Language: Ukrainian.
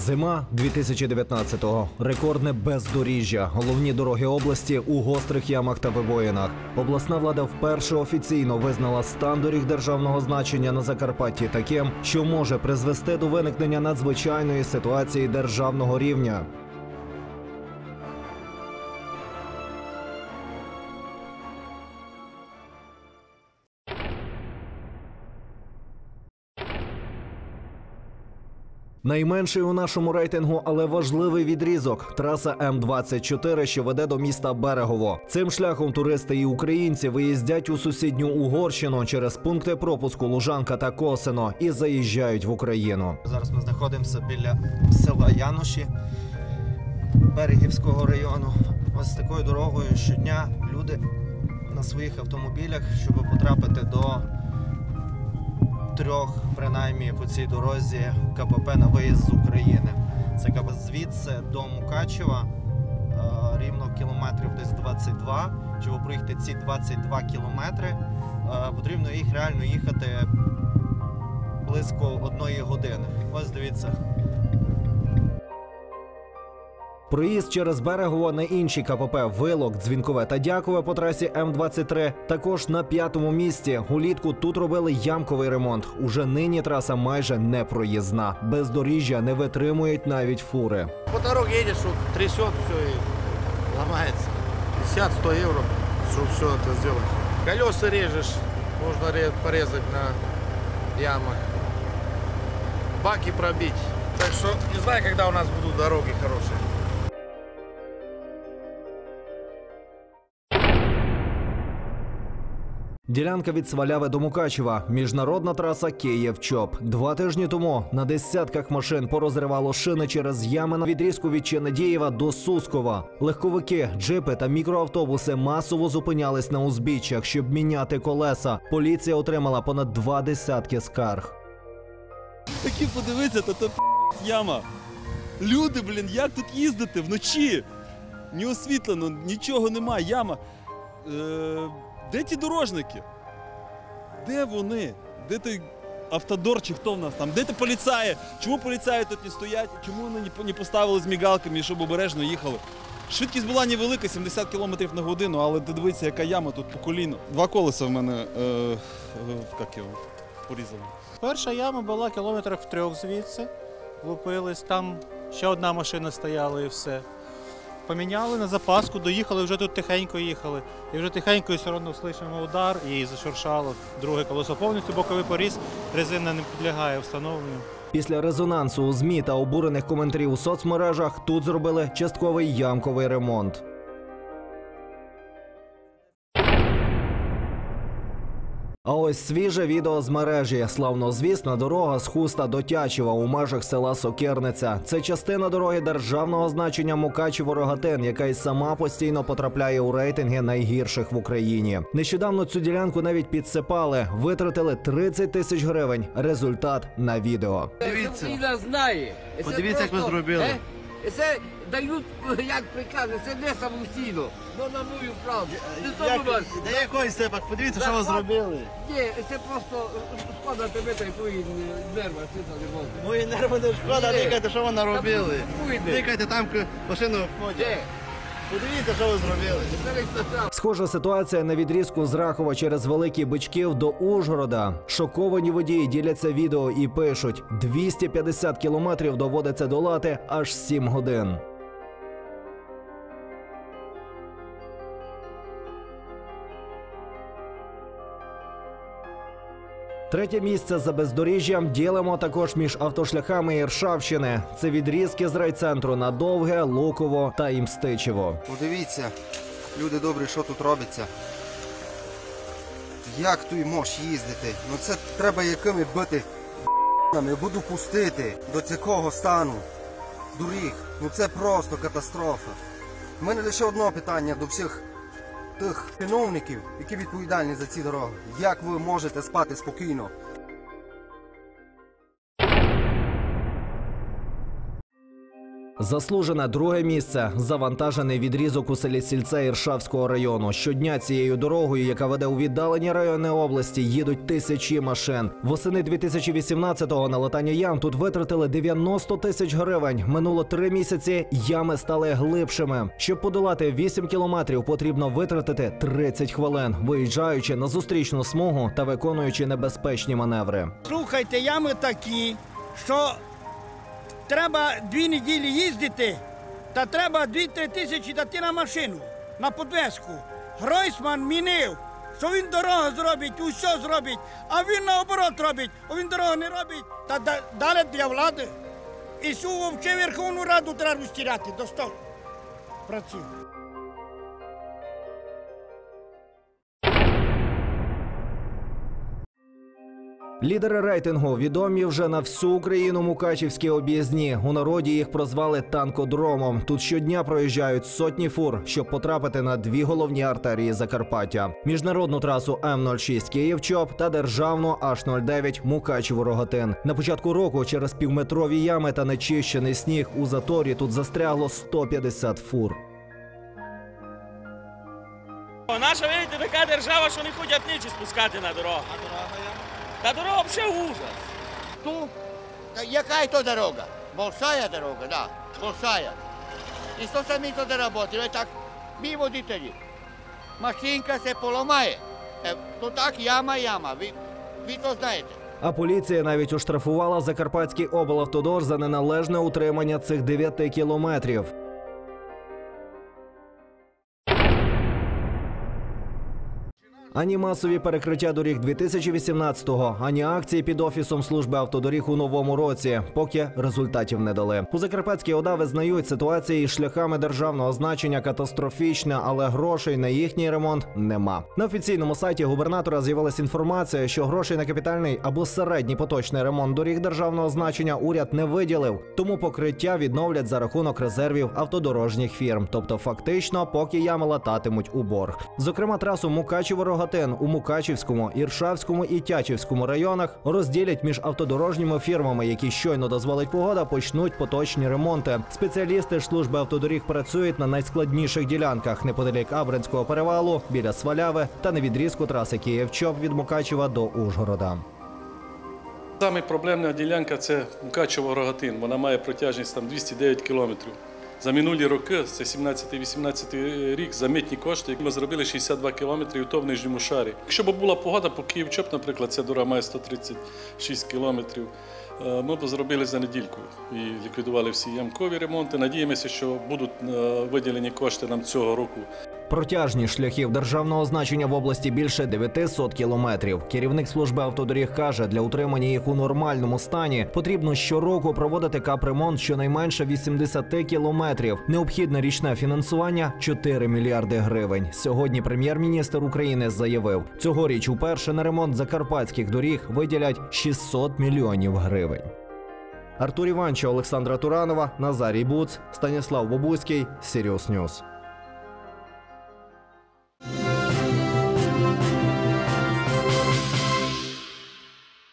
Зима 2019-го. Рекордне бездоріжжя. Головні дороги області у гострих ямах та вибоїнах. Обласна влада вперше офіційно визнала стан доріг державного значення на Закарпатті таким, що може призвести до виникнення надзвичайної ситуації державного рівня. Найменший у нашому рейтингу, але важливий відрізок траса М24, що веде до міста Берегово. Цим шляхом туристи і українці виїздять у сусідню Угорщину через пункти пропуску Лужанка та Косино і заїжджають в Україну. Зараз ми знаходимося біля села Януші Берегівського району. Ось такою дорогою щодня люди на своїх автомобілях, щоб потрапити до трьох, принаймні по цій дорозі КПП на виїзд з України. Це звідси до Мукачева е, рівно кілометрів десь 22. Щоб проїхати ці 22 кілометри, е, потрібно їх реально їхати близько одної години. Ось дивіться. Проїзд через Берегово на інші КПП Вилок, Дзвінкове та Дякове по трасі М23 також на п'ятому місці. Улітку тут робили ямковий ремонт. Уже нині траса майже не проїзна. Бездоріжжя не витримують навіть фури. По дороге едешь, вот трясет все и ломается. 50-100 евро, чтобы все это сделать. Колеса режешь, можно ре- порезать на ямах. Баки пробить. Так что не знаю, когда у нас будут дороги хорошие. Ділянка від Сваляви до Мукачева. Міжнародна траса Київ-Чоп. Два тижні тому на десятках машин порозривало шини через ями на відрізку від Ченедієва до Сускова. Легковики, джипи та мікроавтобуси масово зупинялись на узбіччях, щоб міняти колеса. Поліція отримала понад два десятки скарг. Такі подивися, то то яма. Люди, блін, як тут їздити вночі? Ні освітлено, нічого немає, яма. Е, де ті дорожники? Де вони? Де той автодор чи хто в нас там? Де ті поліцаї? Чому поліцаї тут не стоять? Чому вони не поставили з мігалками, щоб обережно їхали? Швидкість була невелика, 70 км на годину, але дивися, яка яма тут по коліну. Два колеса в мене е, е, порізали. Перша яма була кілометрах в трьох звідси. Лупились, там ще одна машина стояла і все. Поміняли на запаску, доїхали, вже тут тихенько їхали. І вже тихенько і все одно слишимо удар і зашуршало. Друге колесо повністю боковий поріз, резина не підлягає встановленню. Після резонансу у змі та обурених коментарів у соцмережах тут зробили частковий ямковий ремонт. А ось свіже відео з мережі. Славнозвісна дорога з хуста до Тячева у межах села Сокирниця. Це частина дороги державного значення Мукачево-Рогатин, яка й сама постійно потрапляє у рейтинги найгірших в Україні. Нещодавно цю ділянку навіть підсипали, витратили 30 тисяч гривень. Результат на відео. Дивіться. Знає. Подивіться, як просто, зробили. Це дають, як прикази, це не самостійно. Ну на мою правду. Це то у вас. Да який степак, подивіться, що ви зробили. Ні, це просто шкода тебе та твої нерви, це не можна. Мої нерви не шкода, дикайте, що ви наробили. Дикайте там машину входять. Подивіться, що ви зробили. Схожа ситуація на відрізку з Рахова через Великий Бичків до Ужгорода. Шоковані водії діляться відео і пишуть: 250 кілометрів доводиться долати аж 7 годин. Третє місце за бездоріжжям ділимо також між автошляхами Іршавщини. Це відрізки з райцентру на Довге, Луково та Імстичево. Подивіться, люди добрі, що тут робиться. Як тут можеш їздити? Ну це треба якими бити б***нами, буду пустити до цього стану. Доріг. Ну це просто катастрофа. У мене лише одне питання до всіх тих чиновників, які відповідальні за ці дороги. Як ви можете спати спокійно? Заслужене друге місце завантажений відрізок у селі Сільце Іршавського району. Щодня цією дорогою, яка веде у віддалені райони області, їдуть тисячі машин. Восени 2018-го на латання ям тут витратили 90 тисяч гривень. Минуло три місяці. Ями стали глибшими. Щоб подолати 8 кілометрів, потрібно витратити 30 хвилин, виїжджаючи на зустрічну смугу та виконуючи небезпечні маневри. Слухайте, ями такі, що треба дві неділі їздити, та треба 2-3 тисячі дати на машину, на подвеску. Гройсман мінив, що він дорогу зробить, усе зробить, а він наоборот робить, а він дорогу не робить. Та далі для влади. І сувовче Верховну Раду треба розтіряти до 100 працює. Лідери рейтингу відомі вже на всю Україну мукачівські об'їзні. У народі їх прозвали танкодромом. Тут щодня проїжджають сотні фур, щоб потрапити на дві головні артерії Закарпаття: міжнародну трасу М06 Київ-Чоп та державну H09 Мукачево-Рогатин. На початку року через півметрові ями та нечищений сніг у заторі тут застрягло 150 фур. Наша, видите, така держава, що не хочуть нічі спускати на дорогу. А дорога? Та дорога взагалі ужас. Ту, та яка то дорога? Большая дорога, да, большая. І що самі туди роботи, ви так, ми водителі. Машинка се поламає. Е, То так яма, яма, ви, ви то знаєте. А поліція навіть оштрафувала Закарпатський облавтодор за неналежне утримання цих 9 кілометрів. Ані масові перекриття доріг 2018-го, ані акції під офісом служби автодоріг у новому році, поки результатів не дали. У Закарпатській ОДА визнають ситуації із шляхами державного значення катастрофічне, але грошей на їхній ремонт нема. На офіційному сайті губернатора з'явилася інформація, що грошей на капітальний або середній поточний ремонт доріг державного значення уряд не виділив, тому покриття відновлять за рахунок резервів автодорожніх фірм. Тобто, фактично, поки ями лататимуть у борг. Зокрема, трасу Мукачево-Рогатин у Мукачівському, Іршавському і Тячівському районах розділять між автодорожніми фірмами, які щойно дозволить погода, почнуть поточні ремонти. Спеціалісти ж служби автодоріг працюють на найскладніших ділянках неподалік Абринського перевалу, біля Сваляви та на відрізку траси Київ-Чоп від Мукачева до Ужгорода. Саме проблемна ділянка це Мукачево-Рогатин. Вона має протяжність там 209 кілометрів. За минулі роки, це 17-18 рік, за митні кошти, ми зробили 62 кілометри, і то в нижньому шарі. Якщо б була погода по Київ-Чоп, наприклад, ця дорога має 136 кілометрів, е, ми б зробили за недільку і ліквідували всі ямкові ремонти. Надіємося, що будуть е, виділені кошти нам цього року. Протяжність шляхів державного значення в області більше 900 кілометрів. Керівник служби автодоріг каже, для утримання їх у нормальному стані потрібно щороку проводити капремонт щонайменше 80 кілометрів. Необхідне річне фінансування 4 мільярди гривень. Сьогодні прем'єр-міністр України заявив, цьогоріч уперше на ремонт закарпатських доріг виділять 600 мільйонів гривень. Артур Іванчо, Олександра Туранова, Назарій Буц, Станіслав Бобуський, Сіріус Ньюс.